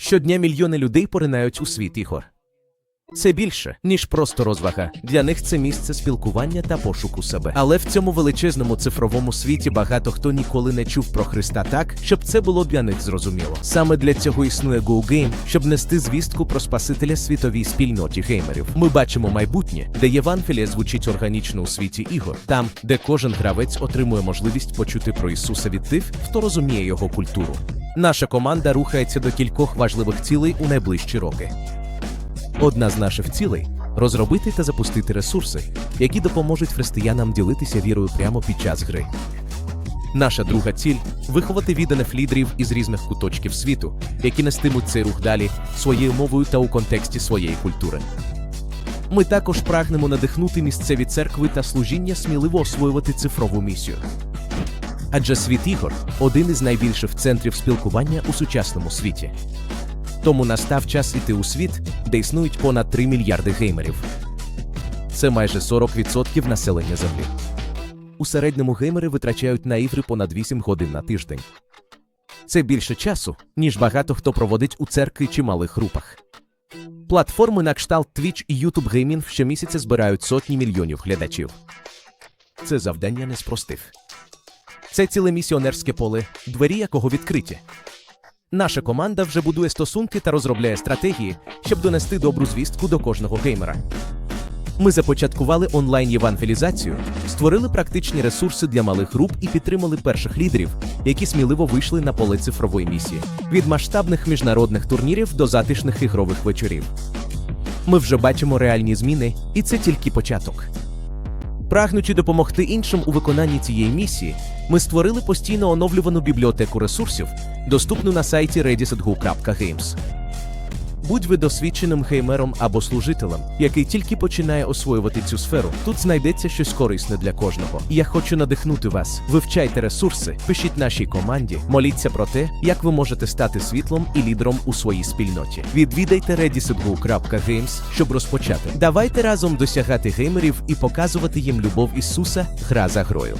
Щодня мільйони людей поринають у світ ігор. Це більше, ніж просто розвага. Для них це місце спілкування та пошуку себе. Але в цьому величезному цифровому світі багато хто ніколи не чув про Христа так, щоб це було для них зрозуміло. Саме для цього існує GoGame, щоб нести звістку про Спасителя світовій спільноті геймерів. Ми бачимо майбутнє, де Євангелія звучить органічно у світі ігор, там, де кожен гравець отримує можливість почути про Ісуса від тих, хто розуміє його культуру. Наша команда рухається до кількох важливих цілей у найближчі роки. Одна з наших цілей розробити та запустити ресурси, які допоможуть християнам ділитися вірою прямо під час гри. Наша друга ціль виховати відданих лідерів із різних куточків світу, які нестимуть цей рух далі своєю мовою та у контексті своєї культури. Ми також прагнемо надихнути місцеві церкви та служіння сміливо освоювати цифрову місію. Адже світ ігор один із найбільших центрів спілкування у сучасному світі. Тому настав час іти у світ, де існують понад 3 мільярди геймерів. Це майже 40% населення Землі. У середньому геймери витрачають на ігри понад 8 годин на тиждень. Це більше часу, ніж багато хто проводить у церкві чи малих групах. Платформи на кшталт Twitch і YouTube Gaming щомісяця збирають сотні мільйонів глядачів. Це завдання не з простих. Це ціле місіонерське поле, двері якого відкриті. Наша команда вже будує стосунки та розробляє стратегії, щоб донести добру звістку до кожного геймера. Ми започаткували онлайн євангелізацію, створили практичні ресурси для малих груп і підтримали перших лідерів, які сміливо вийшли на поле цифрової місії від масштабних міжнародних турнірів до затишних ігрових вечорів. Ми вже бачимо реальні зміни, і це тільки початок. Прагнучи допомогти іншим у виконанні цієї місії, ми створили постійно оновлювану бібліотеку ресурсів, доступну на сайті redisatgo.games. Будь ви досвідченим геймером або служителем, який тільки починає освоювати цю сферу, тут знайдеться щось корисне для кожного. Я хочу надихнути вас. Вивчайте ресурси, пишіть нашій команді, моліться про те, як ви можете стати світлом і лідером у своїй спільноті. Відвідайте redisatgo.games, щоб розпочати. Давайте разом досягати геймерів і показувати їм любов Ісуса гра за грою.